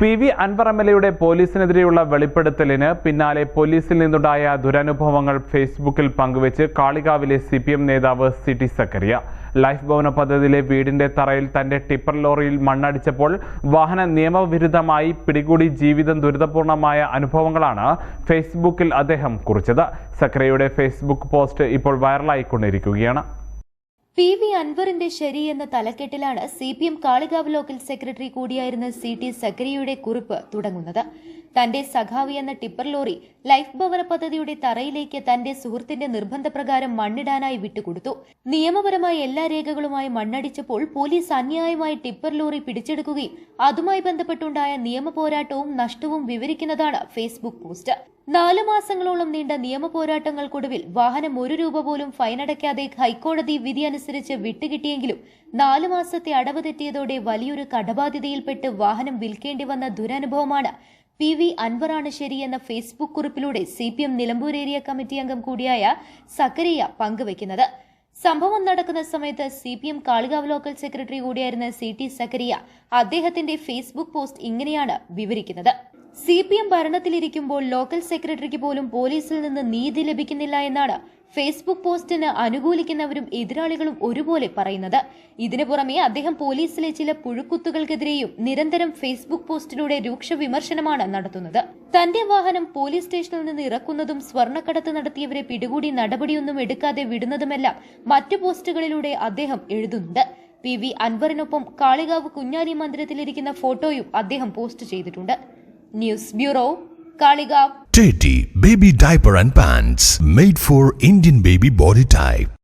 P V Anvar M L എയുടെ പോലീസിനെതിരെയുള്ള വെളിപ്പെടുത്തലിന് പിന്നാലെ പോലീസിൽ നിന്നുണ്ടായ ദുരനുഭവങ്ങൾ ഫേസ്ബുക്കിൽ പങ്കുവച്ച് കാളികാവിലെ സി പി എം നേതാവ് സി ടി സക്കറിയ. ലൈഫ് ഭവന പദ്ധതിയിലെ വീടിന്റെ തറയിൽ തന്റെ ടിപ്പർ ലോറിയിൽ മണ്ണടിച്ചപ്പോൾ വാഹന നിയമവിരുദ്ധമായി പിടികൂടി ജീവിതം ദുരിതപൂർണമായ അനുഭവങ്ങളാണ് ഫേസ്ബുക്കിൽ അദ്ദേഹം കുറിച്ചത്. സക്കറിയയുടെ ഫേസ്ബുക്ക് പോസ്റ്റ് ഇപ്പോൾ വൈറലായിക്കൊണ്ടിരിക്കുകയാണ്. പി വി അൻവറിന്റെ ശരി എന്ന തലക്കെട്ടിലാണ് C P M Kalikavu local secretary കൂടിയായിരുന്ന C T സക്കരിയുടെ കുറിപ്പ് തുടങ്ങുന്നത്. തന്റെ സഖാവി എന്ന ടിപ്പർ ലോറി ലൈഫ് ഭവന പദ്ധതിയുടെ തറയിലേക്ക് തന്റെ സുഹൃത്തിന്റെ നിർബന്ധപ്രകാരം മണ്ണിടാനായി വിട്ടുകൊടുത്തു. നിയമപരമായ എല്ലാ രേഖകളുമായി മണ്ണടിച്ചപ്പോൾ പോലീസ് അന്യായമായി ടിപ്പർ ലോറി പിടിച്ചെടുക്കുകയും അതുമായി ബന്ധപ്പെട്ടുണ്ടായ നിയമ പോരാട്ടവും നഷ്ടവും വിവരിക്കുന്നതാണ് ഫേസ്ബുക്ക് പോസ്റ്റ്. നാലു മാസങ്ങളോളം നീണ്ട നിയമ പോരാട്ടങ്ങൾക്കൊടുവിൽ വാഹനം ഒരു രൂപ പോലും ഫൈനടയ്ക്കാതെ ഹൈക്കോടതി വിധി അനുസരിച്ച് വിട്ടുകിട്ടിയെങ്കിലും നാലു മാസത്തെ അടവ് തെറ്റിയതോടെ വലിയൊരു കടബാധ്യതയിൽപ്പെട്ട് വാഹനം വിൽക്കേണ്ടി വന്ന ദുരനുഭവമാണ് പി വി അൻവറാണ് ശരിയെന്ന Facebook കുറിപ്പിലൂടെ C P M Nilambur area committee അംഗം കൂടിയായ സക്കറിയ പങ്കുവയ്ക്കുന്നത്. സംഭവം നടക്കുന്ന സമയത്ത് C P M Kalikavu local secretary കൂടിയായിരുന്ന C T സക്കരിയ അദ്ദേഹത്തിന്റെ ഫേസ്ബുക്ക് പോസ്റ്റ് ഇങ്ങനെയാണ് വിവരിക്കുന്നത്. സി പി എം ഭരണത്തിലിരിക്കുമ്പോൾ ലോക്കൽ സെക്രട്ടറിക്ക് പോലും പോലീസിൽ നിന്ന് നീതി ലഭിക്കുന്നില്ല എന്നാണ് ഫേസ്ബുക്ക് പോസ്റ്റിന് അനുകൂലിക്കുന്നവരും എതിരാളികളും ഒരുപോലെ പറയുന്നത്. ഇതിനു പുറമെ അദ്ദേഹം പോലീസിലെ ചില പുഴുക്കുത്തുകൾക്കെതിരെയും നിരന്തരം ഫേസ്ബുക്ക് പോസ്റ്റിലൂടെ രൂക്ഷ വിമർശനമാണ് നടത്തുന്നത്. തന്റെ വാഹനം പോലീസ് സ്റ്റേഷനിൽ നിന്ന് ഇറക്കുന്നതും സ്വർണക്കടത്ത് നടത്തിയവരെ പിടികൂടി നടപടിയൊന്നും എടുക്കാതെ വിടുന്നതുമെല്ലാം മറ്റു പോസ്റ്റുകളിലൂടെ അദ്ദേഹം എഴുതുന്നുണ്ട്. പി വി അൻവറിനൊപ്പം കാളികാവ് കുഞ്ഞാലി മന്ദിരത്തിലിരിക്കുന്ന ഫോട്ടോയും അദ്ദേഹം പോസ്റ്റ് ചെയ്തിട്ടുണ്ട്. News bureau Kalikavu Teddy Baby Diaper and Pants made for Indian baby body type.